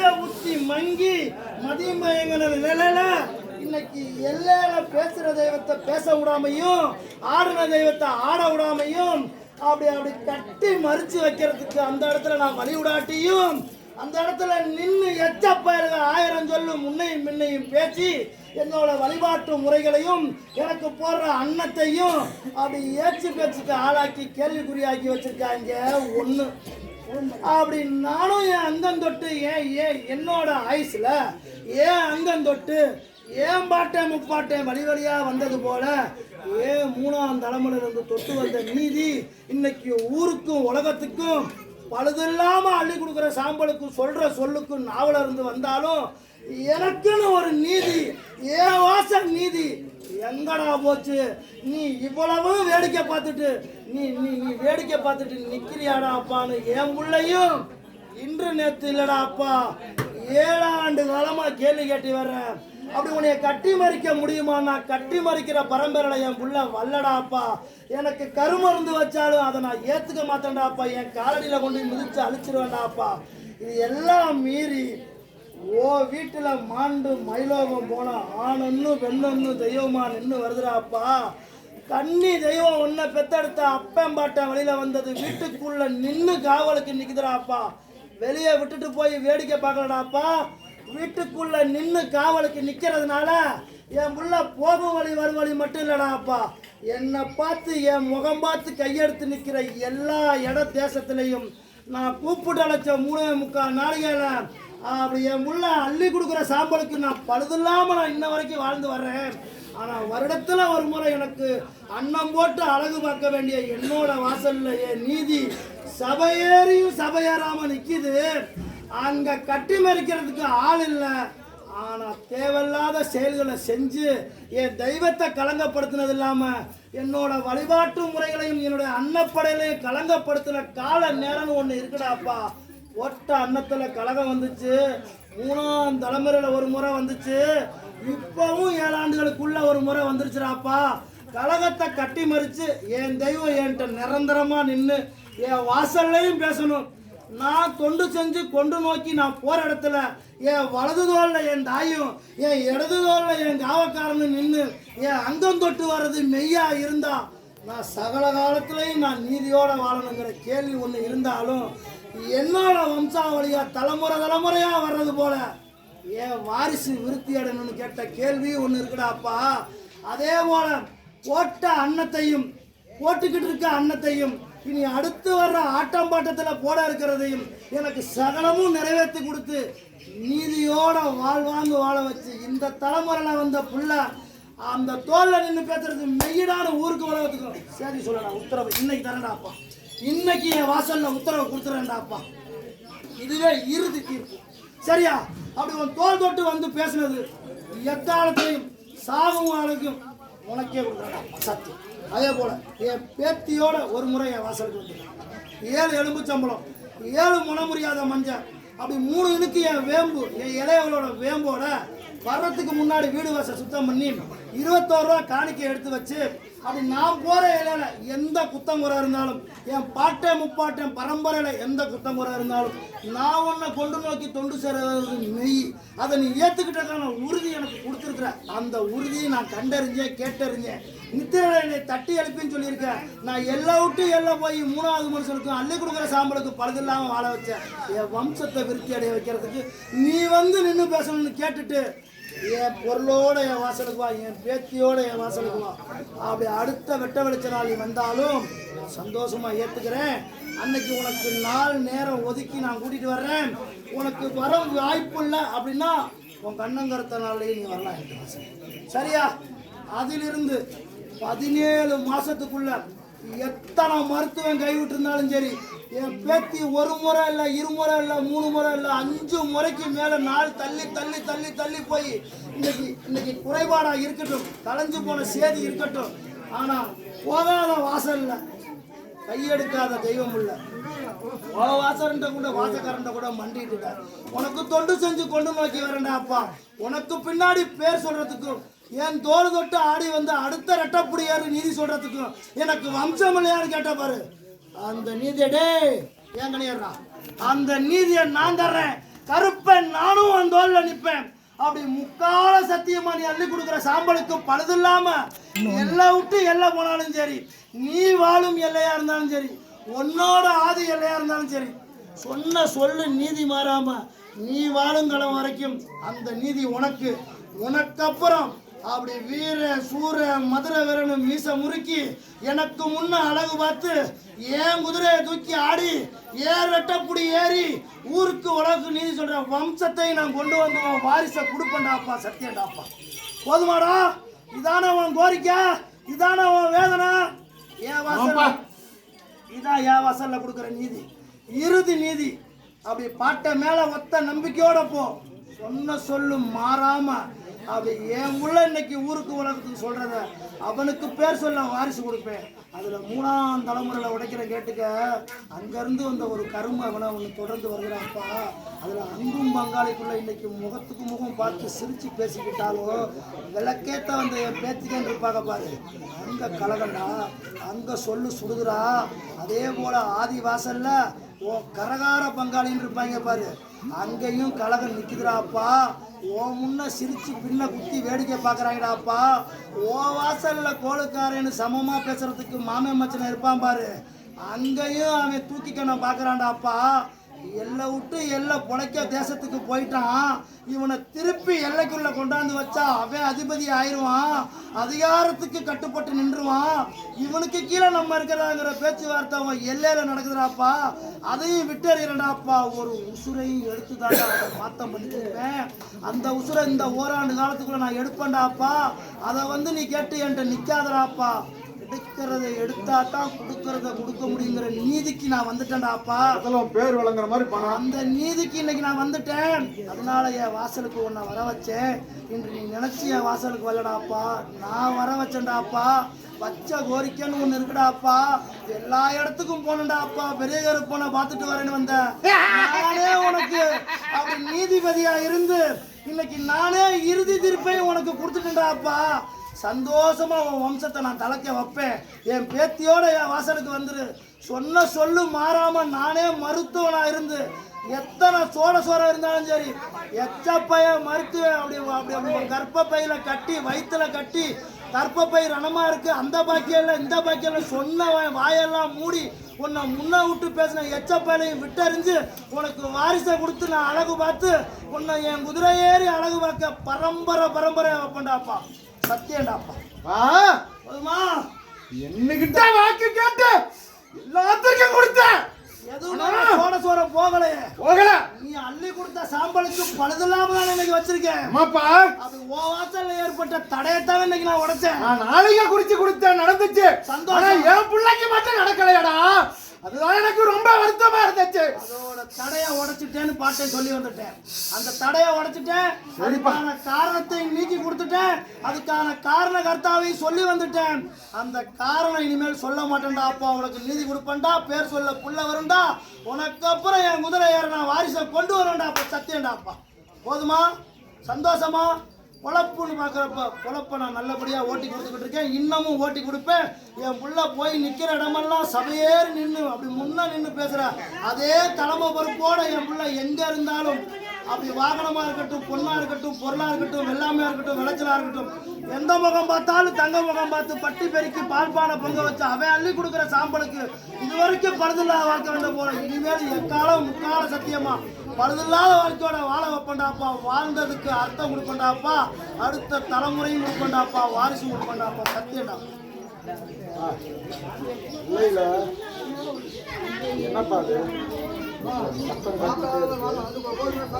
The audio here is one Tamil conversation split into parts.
மைய ஊத்தி மங்கி மதிமயங்கின நிலையில இன்னைக்கு எல்லையில பேசுற தெய்வத்தை பேச விடாமையும் ஆடுற தெய்வத்தை ஆட விடாமையும் அப்படி அப்படி கட்டி மறிச்சு வைக்கிறதுக்கு அந்த இடத்துல நான் வழி விடாட்டியும் அந்த இடத்துல நின்று எச்ச ஆயிரம் சொல்லும் முன்னையும் பின்னையும் பேச்சு என்னோட வழிபாட்டு முறைகளையும் எனக்கு போடுற அன்னத்தையும் அப்படி ஏச்சு பேச்சுக்கு ஆளாக்கி கேள்விக்குறியாக்கி வச்சிருக்காங்க ஒன்று அப்படி நானும் என் அங்கம் தொட்டு ஏன் ஏன் என்னோட ஆயுஸில் ஏன் அங்கம் தொட்டு ஏன் பாட்டேன் முப்பாட்டேன் வழி வழியாக வந்தது போல ஏன் மூணாம் தலைமுறையிலிருந்து தொட்டு வந்த நீதி இன்னைக்கு ஊருக்கும் உலகத்துக்கும் பழுதில்லாமல் அள்ளி கொடுக்குற சாம்பலுக்கும் சொல்கிற சொல்லுக்கும் நாவலிருந்து வந்தாலும் எனக்குன்னு ஒரு நீதி ஏன் வாசல் நீதி எங்கடா போச்சு? நீ இவ்வளவு வேடிக்கை பார்த்துட்டு நீ நீ நீ வேடிக்கை பார்த்துட்டு நிக்கிறியாடா அப்பான்னு என் பிள்ளையும் இன்று நேத்து இல்லடா அப்பா. ஏழாண்டு காலமா கேள்வி கேட்டு வர்றேன். அப்படி உன்னைய கட்டி மறிக்க முடியுமா நான் கட்டி மறிக்கிற பரம்பரையில என் புள்ள வல்லடா அப்பா. எனக்கு கருமருந்து வச்சாலும் அதை நான் ஏத்துக்க மாட்டேன்டா அப்பா. என் காலடியில கொண்டு போய் மிதிச்சு அழிச்சிருவேன்டா அப்பா. இது எல்லாம் மீறி ஓ வீட்டில் மாண்டு மயிலோகம் போன ஆணன்னு பெண்ணன்னு தெய்வமா நின்று வருதுடாப்பா. தண்ணி தெய்வம் ஒன்றை பெத்தெடுத்த அப்பன் பாட்டன் வெளியில வந்தது வீட்டுக்குள்ள நின்று காவலுக்கு நிற்குதுடாப்பா வெளியே விட்டுட்டு போய் வேடிக்கை பார்க்கலடாப்பா. வீட்டுக்குள்ள நின்று காவலுக்கு நிற்கிறதுனால என் புள்ள போகும் வழி வரும் வழி மட்டும் இல்லடா அப்பா என்னை பார்த்து என் முகம் பார்த்து கையெடுத்து நிற்கிற எல்லா இட தேசத்துலையும் நான் கூப்பிட்டு அழைச்ச மூணே முக்கால் நாளைகளை அப்படி என் முள்ள அள்ளி கொடுக்குற சாம்பலுக்கு நான் பழுதில்லாமல் நான் இன்ன வரைக்கும் வாழ்ந்து வர்றேன். ஆனால் வருடத்தில் ஒரு முறை எனக்கு அன்னம் போட்டு அழகு பார்க்க வேண்டிய என்னோட வாசல்ல என் நீதி சபையேறியும் சபையேறாமல் நிற்கிது அங்கே கட்டி மறிக்கிறதுக்கு ஆள் இல்லை. ஆனா தேவையில்லாத செயல்களை செஞ்சு என் தெய்வத்தை கலங்கப்படுத்தினது இல்லாம என்னோட வழிபாட்டு முறைகளையும் என்னுடைய அன்னப்படையிலையும் கலங்கப்படுத்தின கால நேரம்னு ஒண்ணு இருக்குடாப்பா. ஒட்ட அன்னத்துல கலகம் வந்துச்சு. மூணாம் தலைமுறையில ஒரு முறை வந்துச்சு. இப்பவும் ஏழாண்டுகளுக்குள்ள ஒரு முறை வந்துருச்சுடாப்பா. கலகத்தை கட்டி மறிச்சு என் தெய்வம் என்கிட்ட நிரந்தரமா நின்று என் வாசல்லையும் பேசணும். நான் தொண்டு செஞ்சு கொண்டு நோக்கி நான் போற இடத்துல என் வலது தோல்ல என் தாயும் என் இடது தோல்ல என் காவக்காரனும் நின்று என் அங்கம் தொட்டு வர்றது மெய்யா இருந்தா நான் சகல காலத்திலையும் நான் நீதியோட வாழணுங்கிற கேள்வி ஒன்று இருந்தாலும் என்னோட வம்சாவளியா தலைமுறை தலைமுறையா வர்றது போல? ஏன் வாரிசு விருத்தி அடணும்னு கேட்ட கேள்வி ஒன்று இருக்குடாப்பா? அதே போல போட்ட அன்னத்தையும் போட்டுக்கிட்டு இருக்க அன்னத்தையும் இனி அடுத்து வர்ற ஆட்டம் பாட்டத்தில் போட இருக்கிறதையும் எனக்கு சகலமும் நிறைவேற்றி கொடுத்து நீதியோட வாழ்வாங்கு வாழ வச்சு இந்த தலைமுறையில் வந்த புள்ள அந்த தோல்ல நின்று பேசுறது மெய்யிடான ஊருக்கு உலகத்துக்கும் சரி சொல்லடா உத்தரவு இன்னைக்கு தரேன்டாப்பா. இன்னைக்கு என் வாசல்ல உத்தரவு கொடுத்துறேன்டாப்பா. இதுவே இறுதி தீர்ப்பு. சரியா? அப்படி உன் தோல் தொட்டு வந்து பேசுனது எக்காலத்தையும் சாகும் ஆளுக்கும் உனக்கே கொடுக்குறேன் சத்தியம். அதே போல என் பேத்தியோட ஒரு முறை என் வாசலுக்கு வந்து ஏழு எலும்பு சம்பளம் ஏழு முனமுறியாத மஞ்சள் அப்படி மூணு இதுக்கு என் வேம்பு என் இளையவளோட வேம்போட வர்றதுக்கு முன்னாடி வீடு வாசல் சுத்தம் பண்ணி இருபத்தோரு ரூபா காணிக்கை எடுத்து வச்சு அப்படி நான் போற இலையில எந்த குத்தங்குறை இருந்தாலும் என் பாட்டை முப்பாட்டன் பரம்பரையில எந்த குத்தங்குறை இருந்தாலும் நான் உன்னை கொண்டு நோக்கி தொண்டு சேர்றது மெய். அதை நீ ஏத்துக்கிட்டதான உறுதி எனக்கு கொடுத்துருக்குற. அந்த உறுதியை நான் கண்டறிஞ்சேன் கேட்டறிஞ்சேன். நித்திரையில என்னை தட்டி எழுப்பின்னு சொல்லியிருக்கேன். நான் எல்லா விட்டு எல்லாம் போய் மூணாவது மனுஷனுக்கும் அள்ளி கொடுக்குற சாம்பலுக்கு பழுதில்லாம வாழ வச்சேன். என் வம்சத்தை விருத்தி அடைய வைக்கிறதுக்கு நீ வந்து நின்று பேசணும்னு கேட்டுட்டு என் பொருளோட என் வாசலுக்கு வா என் பேத்தியோட என் வாசலுக்கு வா. அப்படி அடுத்த வெட்ட வெளிச்ச நாள் வந்தாலும் சந்தோஷமா ஏத்துக்கிறேன். அன்னைக்கு உனக்கு நாள் நேரம் ஒதுக்கி நான் கூட்டிட்டு வர்றேன். உனக்கு வர வாய்ப்பு இல்லை அப்படின்னா உன் கண்ணங்கருத்த நாள்லயே நீ வரலாம் என் சரியா? அதிலிருந்து பதினேழு மாசத்துக்குள்ள எத்தனை மருத்துவம் கைவிட்டிருந்தாலும் சரி என் பேத்தி ஒரு முறை இல்லை இருமுறை இல்லை மூணு முறை இல்லை அஞ்சு முறைக்கு மேலே நாள் தள்ளி தள்ளி தள்ளி தள்ளி போய் இன்னைக்கு இன்னைக்கு குறைபாடா இருக்கட்டும் தலைஞ்சு போன சேதி இருக்கட்டும். ஆனால் போகாத வாசல் இல்லை கையெடுக்காத தெய்வம் இல்ல. வாசரண்ட கூட வாசக்காரண்ட கூட மண்டிட்டு உனக்கு தொண்டு செஞ்சு கொண்டு நோக்கி வரேன்டா அப்பா. உனக்கு பின்னாடி பேர் சொல்றதுக்கும் என் தோல் தொட்டு ஆடி வந்து அடுத்த ரெட்டப்புடியாரு நீதி சொல்றதுக்கு எனக்கு வம்சம் இல்லையான்னு கேட்ட பாரு. அந்த நீதியை டேய் ஏன் கணியறா அந்த நீதியை நான் தர்றேன். கருப்பேன் நானும் அந்த தோல்ல நிற்பேன் அப்படி முக்கால சத்தியமா நீ அள்ளி கொடுக்குற சாம்பலுக்கு பழுது இல்லாம எல்லை விட்டு எல்லாம் போனாலும் சரி நீ வாழும் எல்லையா இருந்தாலும் சரி உன்னோட ஆதி எல்லையா இருந்தாலும் சரி சொன்ன சொல்லு நீதி மாறாம நீ வாழும் காலம் வரைக்கும் அந்த நீதி உனக்கு. உனக்கப்புறம் அப்படி வீர சூர மதுரை வீரனும் மீச முறுக்கி எனக்கு முன்ன அழகு பார்த்து ஏன் குதிரையை தூக்கி ஆடி ஏன் ரெட்டப்புடி ஏறி ஊருக்கு உலகு நீதி சொல்ற வம்சத்தை நான் கொண்டு வந்து உன் வாரிசை கொடுப்பேன்டாப்பா சத்தியண்டாப்பா. போதுமாடா இதான உன் கோரிக்கை இதான உன் வேதனை. ஏன் வாசல் இதான் என் வாசல்ல கொடுக்குற நீதி? இறுதி நீதி. அப்படி பாட்டை மேல ஒத்த நம்பிக்கையோட போ. சொன்ன சொல்லு மாறாம அது என் உள்ள இன்னைக்கு ஊருக்கு உலகத்துக்கு சொல்றத அவனுக்கு பேர் சொல்ல வாரிசு கொடுப்பேன். அதுல மூணாம் தலைமுறையில உடைக்கிற கேட்டுக்க அங்கிருந்து வந்த ஒரு கரும அவனை ஒன்று தொடர்ந்து வருகிறான்ப்பா. அதுல அன்பும் பங்காளிக்குள்ள இன்னைக்கு முகத்துக்கு முகம் பார்த்து சிரிச்சு பேசிக்கிட்டாலும் விளக்கேத்த வந்த என் பேத்திக்கன்னு இருப்பாங்க பாரு. அங்க கலகண்டா அங்க சொல்லு சுடுதுடா. அதே போல ஆதி வாசல்ல ஓ கரகார பங்காளின்னு இருப்பாங்க பாரு. அங்கேயும் கலகம் நிற்குதுடாப்பா ஓ முன்ன சிரிச்சு பின்ன குத்தி வேடிக்கை பார்க்குறாங்கடாப்பா. ஓ வாசல்ல கோழுக்காரன்னு சமமாக பேசுறதுக்கு மாமே மச்சனை இருப்பான் பாரு. அங்கேயும் அவன் தூக்கிக்க நான் எல்லை விட்டு எல்லை பொழைக்க தேசத்துக்கு போயிட்டான். இவனை திருப்பி எல்லைக்குள்ள கொண்டாந்து வச்சா அவன் அதிபதி ஆயிடுவான். அதிகாரத்துக்கு கட்டுப்பட்டு நின்றுவான். இவனுக்கு கீழே நம்ம இருக்கிறாங்கிற பேச்சுவார்த்தை அவன் எல்லையில நடக்குதுடாப்பா. அதையும் விட்டறியடாப்பா ஒரு உசுரையும் எடுத்து தான் மாத்தம் பண்ணிக்கிறேன் அந்த உசுரை இந்த ஓராண்டு காலத்துக்குள்ள நான் எடுப்பேன்டாப்பா. அதை வந்து நீ கேட்டு என்கிட்ட நிக்காதடாப்பா. எடுக்கிறத எடுத்தா தான் கொடுக்கறத கொடுக்க முடியுங்கிற நீதிக்கு நான் வந்துட்டேன்டாப்பா அதெல்லாம் பேர் வழங்குற மாதிரி பணம் அந்த நீதிக்கு இன்னைக்கு நான் வந்துட்டேன். அதனால என் வாசலுக்கு உன்னை வர வச்சேன். இன்று நீ நினைச்சு என் வாசலுக்கு வரலடாப்பா நான் வர வச்சேன்டாப்பா வச்ச கோரிக்கைன்னு ஒன்று இருக்குடாப்பா எல்லா இடத்துக்கும் போனேன்டாப்பா பெரிய கருப்பனை பார்த்துட்டு வரேன்னு வந்தேன். நானே உனக்கு அப்படி நீதிபதியா இருந்து இன்னைக்கு நானே இறுதி தீர்ப்பை உனக்கு கொடுத்துட்டேன்டாப்பா சந்தோஷமா உன் வம்சத்தை நான் தலைக்க வைப்பேன். என் பேத்தியோட என் வாசலுக்கு வந்துரு. சொன்ன சொல்லு மாறாம நானே மருத்துவனா இருந்து எத்தனை சோட சோற இருந்தாலும் சரி எச்சப்பைய மருத்துவம் அப்படி அப்படி அப்படி கர்ப்பப்பையில கட்டி வயிற்றுல கட்டி கர்ப்பப்பை ரணமா இருக்கு. அந்த பாக்கியம் இந்த பாக்கியம் சொன்ன வாயெல்லாம் மூடி உன்னை முன்ன விட்டு பேசின எச்சப்பையிலையும் விட்டறிஞ்சு உனக்கு வாரிசை கொடுத்து நான் அழகு பார்த்து உன்னை என் குதிரை ஏறி அழகு பார்க்க பரம்பரை பரம்பரை வைப்பேன்டாப்பா. சத்தியம்டாப்பா. ஆ, போதுமா? என்னகிட்ட வாக்கு கேட்டு எல்லாத்துக்கும் கொடுத்தேன் எதுவும் சோற போகலையே. போகல. நீ அள்ளி கொடுத்த சாம்பலுக்கு பழுதில்லாம தான் இன்னைக்கு வச்சிருக்கேன். அம்மாப்பா. அது ஓ வாசல்ல ஏற்பட்ட தடையத்தான் இன்னைக்கு நான் உடைச்சேன். நான் நாளைக்கு கொடுத்தேன் நடந்துச்சு. சந்தோஷம். என் பிள்ளைக்கு மட்டும் நடக்கலையடா. அதுதான் எனக்கு ரொம்ப வருத்தமா இருந்துச்சு. அதோட தடைய உடைச்சிட்டேன்னு பாட்டை சொல்லி வந்துட்டேன். அந்த தடைய உடைச்சிட்டேன். அதுக்கான காரணத்தை நீக்கி கொடுத்துட்டேன். அதுக்கான காரண கர்த்தாவையும் சொல்லி வந்துட்டேன். அந்த காரணம் இனிமேல் சொல்ல மாட்டேன்டா அப்பா. உனக்கு நீதி கொடுப்பேன்டா பேர் சொல்ல புள்ள வரும்டா. உனக்கு அப்புறம் என் குதிரை ஏற நான் வாரிசை கொண்டு வரேன்டா அப்பா சத்தியம்டா அப்பா. போதுமா? சந்தோஷமா? பொழப்புன்னு பார்க்குறப்ப பொழப்பை நான் நல்லபடியாக ஓட்டி கொடுத்துக்கிட்டு இருக்கேன். இன்னமும் ஓட்டி கொடுப்பேன். என் புள்ள போய் நிற்கிற இடமெல்லாம் சபையேறி நின்று அப்படி முன்னே நின்று பேசுகிற அதே தலைமை பொறுப்போடு என் புள்ள எங்கே இருந்தாலும் அப்படி வாகனமாக இருக்கட்டும் பொண்ணாக இருக்கட்டும் பொருளாக இருக்கட்டும் வெள்ளாமையாக இருக்கட்டும் விளைச்சலாக இருக்கட்டும் எந்த முகம் பார்த்தாலும் தங்க முகம் பார்த்து பட்டி பெருக்கி பால்பானை பொங்க வச்சு அவன் அள்ளி கொடுக்குற சாம்பலுக்கு இது வரைக்கும் பழுதில்லாத வாழ்க்கை வந்த போல இனிமேல் எக்காலம் முக்கால சத்தியமாக பழுதில்லாத வாழ்க்கையோட வாழ வைப்பண்டாப்பா வாழ்ந்ததுக்கு அர்த்தம் கொடுப்பண்டாப்பா அடுத்த தலைமுறையும் கொடுப்பண்டாப்பா வாரிசு கொடுப்பண்டாப்பா சத்தியம்டா. இல்ல என்னப்பா அது?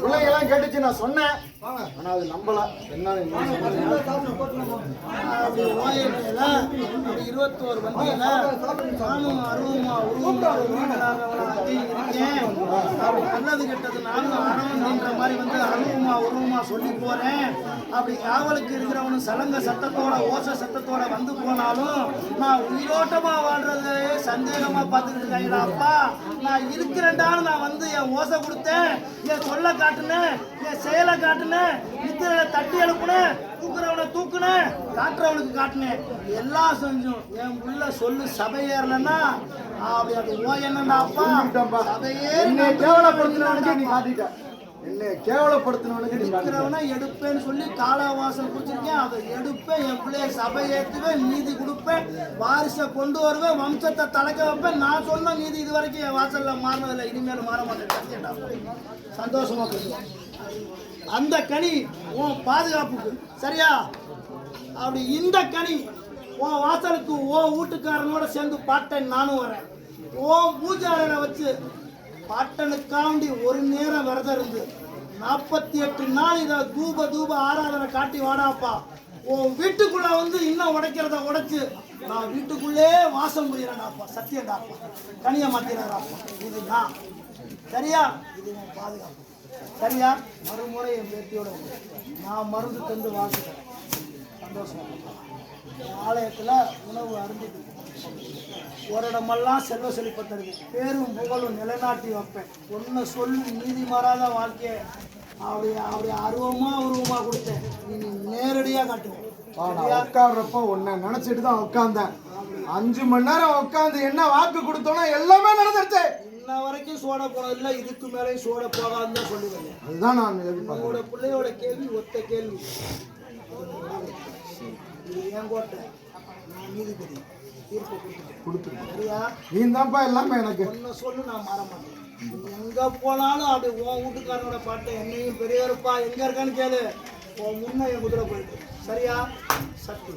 பிள்ளைங்கெல்லாம் கேட்டுச்சு நான் சொன்னேன். ஆனா அது நம்பல. என்ன இருபத்தோரு வண்டியில நானும் அருவமா உருவமா நல்லது கெட்டது நானும் அறவன்ற மாதிரி வந்து அருவமா உருவமா சொல்லி போறேன். அப்படி காவலுக்கு இருக்கிறவனும் சலங்க சத்தத்தோட ஓசை சத்தத்தோட வந்து போனாலும் நான் உயிரோட்டமா வாழ்றது சந்தேகமா பார்த்துட்டு இருக்காங்களா அப்பா நான் இருக்கிறேன்டான்னு நான் வந்து என் ஓசை கொடுத்தேன். என் சொல்ல காட்டுனேன். என் செயலை காட்டுனேன். நிக்கிற தட்டி எழுப்புனேன். தூக்குனேன் காட்டுறவனுக்கு காட்டினேன். எல்லாம் செஞ்சோம். என் உள்ள சொல்லு சபை ஏறலன்னா அப்படி அது ஓ என்னடா அப்பா நான் கேவலப்படுத்தினவனுக்கு நீ காட்டிட்ட. என்னை கேவலப்படுத்தினவனுக்கு நிற்கிறவனா எடுப்பேன்னு சொல்லி காலாவாசல் குடிச்சிருக்கேன். அதை எடுப்பேன். என் பிள்ளைய சபை ஏற்றுவேன் நீதி கொடுப்பேன். வாரிசை கொண்டு வருவேன். வம்சத்தை தலைக்க வைப்பேன். நான் சொன்ன நீதி இது வரைக்கும் என் வாசலில் மாறினதில்லை. இனிமேல் மாற மாட்டேன். சத்தியம்டா. சந்தோஷமா பேசுவேன் அந்த கனி உன் பாதுகாப்புக்கு சரியா? அப்படி இந்த கனி உன் வாசலுக்கு ஓ வீட்டுக்காரனோட சேர்ந்து பார்த்தேன் நானும் வரேன். ஓ பூஜாரனை வச்சு பாட்டனுக்காண்டி ஒரு நேரம் விரதம் இருந்து நாற்பத்தி எட்டு நாள் இதை தூப தூப ஆராதனை காட்டி வாடாப்பா. உன் வீட்டுக்குள்ள வந்து இன்னும் உடைக்கிறத உடைச்சு நான் வீட்டுக்குள்ளே வாசம் புரியறாப்பா சத்தியண்டாப்பா கனிய மாத்திராப்பா இது நான். சரியா? இது நான் பாதுகாப்பு. சரியா? மறுமுறை என் பேட்டியோட நான் மருந்து தந்து வாழ்த்துக்கிறேன். சந்தோஷம். ஆலயத்தில் உணவு அருந்திட்டு ஒரு இடமெல்லாம் செல்வ செழிப்பத்தருக்கு. பேரும் புகழும் நிலைநாட்டி வைப்பேன். ஒன்று சொல்லி நீதி மாறாத வாழ்க்கையை அப்படி அப்படி அருவமா உருவமா கொடுத்தேன். நீ நேரடியாக காட்டுவேன். பா, நான் உட்கார்றப்ப உன்னை நினைச்சிட்டு தான் உட்கார்ந்தேன். அஞ்சு மணி நேரம் உட்கார்ந்து என்ன வாக்கு கொடுத்தோனோ எல்லாமே நடந்துருச்சு. இன்ன வரைக்கும் சோட போனது இல்லை இதுக்கு மேலேயும் சோட போகாதுன்னு தான் சொல்லுவேன் அதுதான் நான் உன்னோட பிள்ளையோட கேள்வி ஒத்த கேள்வி. இது என் கோட்டை. நான் நீதிபதி கொடுத்துருக்கேன். சரியா நீ தான்ப்பா எல்லாமே எனக்கு. ஒன்ன சொல்லு நான் மாற மாட்டேன். எங்கே எங்க போனாலும் அப்படி உன் வீட்டுக்காரனோட பாட்டை என்னையும் பெரியவருப்பா எங்க இருக்கான்னு கேளு. உன் முன்ன என் குதிரை போயிட்டு சரியா? சக்தி